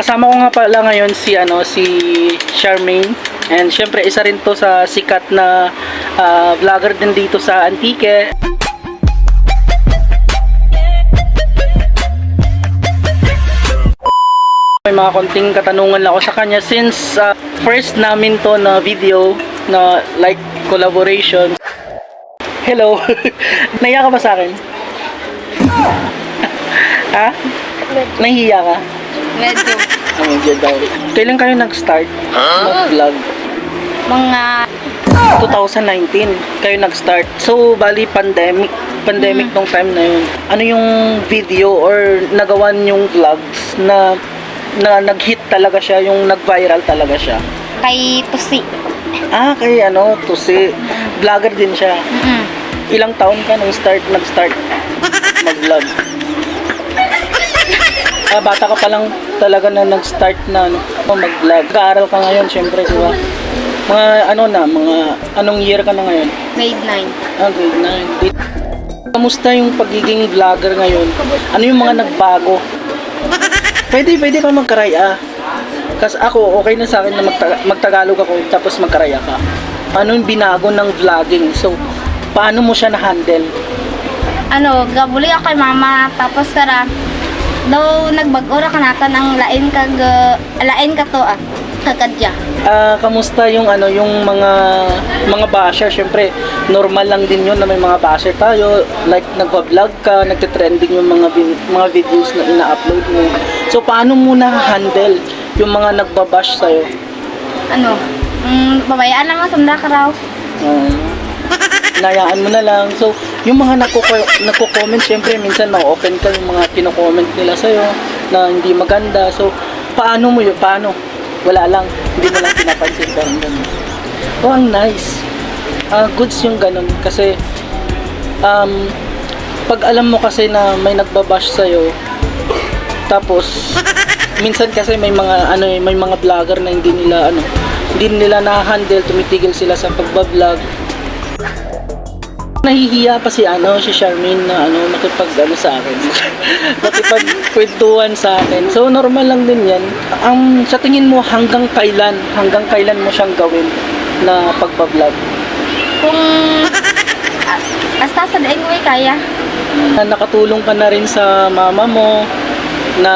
Kasama ko nga pala ngayon si ano si Charmaine and syempre isa rin to sa sikat na ah, vlogger din dito sa Antique. May mga konting katanungan lang ako sa kanya since ah, first namin to na video na like collaboration. Hello. Nahiya ka ba sa akin? ha? Nahihiya ka? Medyo. Ah, medyo daw. Kailan kayo nag-start mag-vlog? Mga 2019 kayo nag-start. So, bali pandemic. Pandemic nung time na yun. Ano yung video or nagawan yung vlogs na na nag-hit talaga siya, yung nag-viral talaga siya. kay Pusi. Ah, kay ano, to si vlogger din siya. Mm-mm. Ilang taon ka nung start, nag-start mag-vlog? Ah, bata ka pa lang talaga na nag-start na ano, mag-vlog. Nag-aaral ka ngayon, syempre, di ba? Mga ano na, mga anong year ka na ngayon? Grade 9. Ah, grade 9. Kamusta yung pagiging vlogger ngayon? Ano yung mga nagbago? Pwede, pwede ka magkaraya. Kasi ako, okay na sa akin na magta- magtagalog ako tapos magkaraya ka. Ano yung binago ng vlogging? So, paano mo siya na-handle? Ano, gabuli ako kay mama, tapos kara, daw nagbag-ora ka nakan ang lain kag, uh, lain ka to ah, kagkadya. Ah, kamusta yung ano yung mga mga basher? Syempre, normal lang din 'yun na may mga basher tayo. Like nagva-vlog ka, nagte-trending yung mga mga videos na ina-upload mo. So paano mo na-handle yung mga nagbabash sa'yo? Ano, mm, babayaan lang ang sanda ka raw. Uh, nayaan mo na lang. So, yung mga nagko- nagko-comment, syempre, minsan na-open ka yung mga kino-comment nila sa'yo na hindi maganda. So, paano mo yun? Paano? Wala lang. Hindi mo lang pinapansin ka. Ganun. Oh, ang nice. Ah, goods yung ganun. Kasi, um, pag alam mo kasi na may nagbabash sa'yo, tapos, minsan kasi may mga ano eh, may mga vlogger na hindi nila ano, hindi nila na-handle, tumitigil sila sa pagbablog. Nahihiya pa si ano, si Charmaine na ano, makipag ano sa akin. makipag kwentuhan sa akin. So normal lang din 'yan. Ang sa tingin mo hanggang kailan, hanggang kailan mo siyang gawin na pagbablog? Kung, ah, basta sa daing way kaya. na nakatulong ka na rin sa mama mo na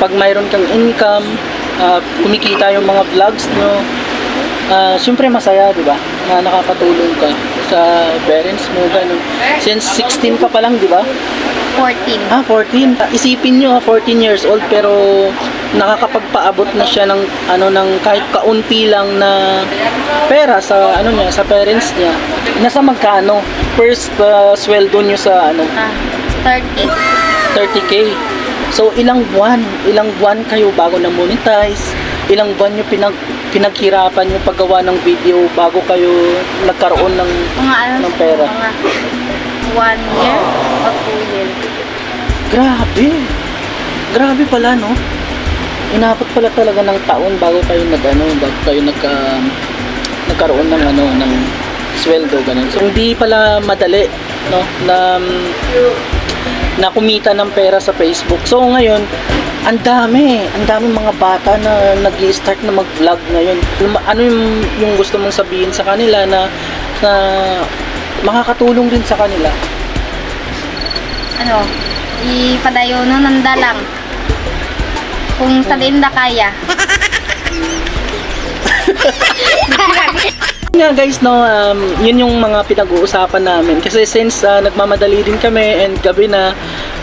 pag mayroon kang income, ah, kumikita yung mga vlogs nyo, ah, syempre masaya, di ba? Na nakakatulong ka sa parents mo, ganun. Since 16 ka pa lang, di ba? 14. Ah, 14. Ah, Isipin nyo, ah, 14 years old, pero nakakapagpaabot na siya ng ano ng kahit kaunti lang na pera sa ano niya, sa parents niya. Nasa magkano? First ah, sweldo niyo sa ano, Ah, 30. 30k. So ilang buwan, ilang buwan kayo bago na monetize? Ilang buwan niyo pinag pinaghirapan yung paggawa ng video bago kayo nagkaroon ng Mga ano, Ng pera. mga one year o two years. Grabe. Grabe pala, no? Inabot pala talaga ng taon bago kayo nag ano, bago kayo nagka nagkaroon ng ano ng sweldo ganun. So hindi pala madali, no? Na na kumita ng pera sa Facebook. So ngayon, ang dami, ang dami mga bata na nag start na mag-vlog ngayon. Ano yung, yung gusto mong sabihin sa kanila na na makakatulong din sa kanila? Ano, ipadayo no nanda lang. Kung sa din na kaya. nga guys no um, yun yung mga pinag-uusapan namin. Kasi since uh, nagmamadali din kami and gabi na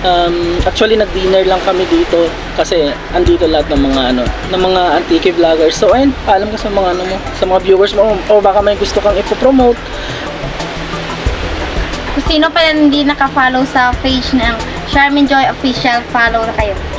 um, actually nag-dinner lang kami dito kasi andito lahat ng mga ano ng mga antique vloggers. So ayun alam ka sa mga ano mo sa mga viewers mo. O baka may gusto kang ipopromote. Kung sino pa hindi naka-follow sa page ng Charmin Joy Official, follow na kayo.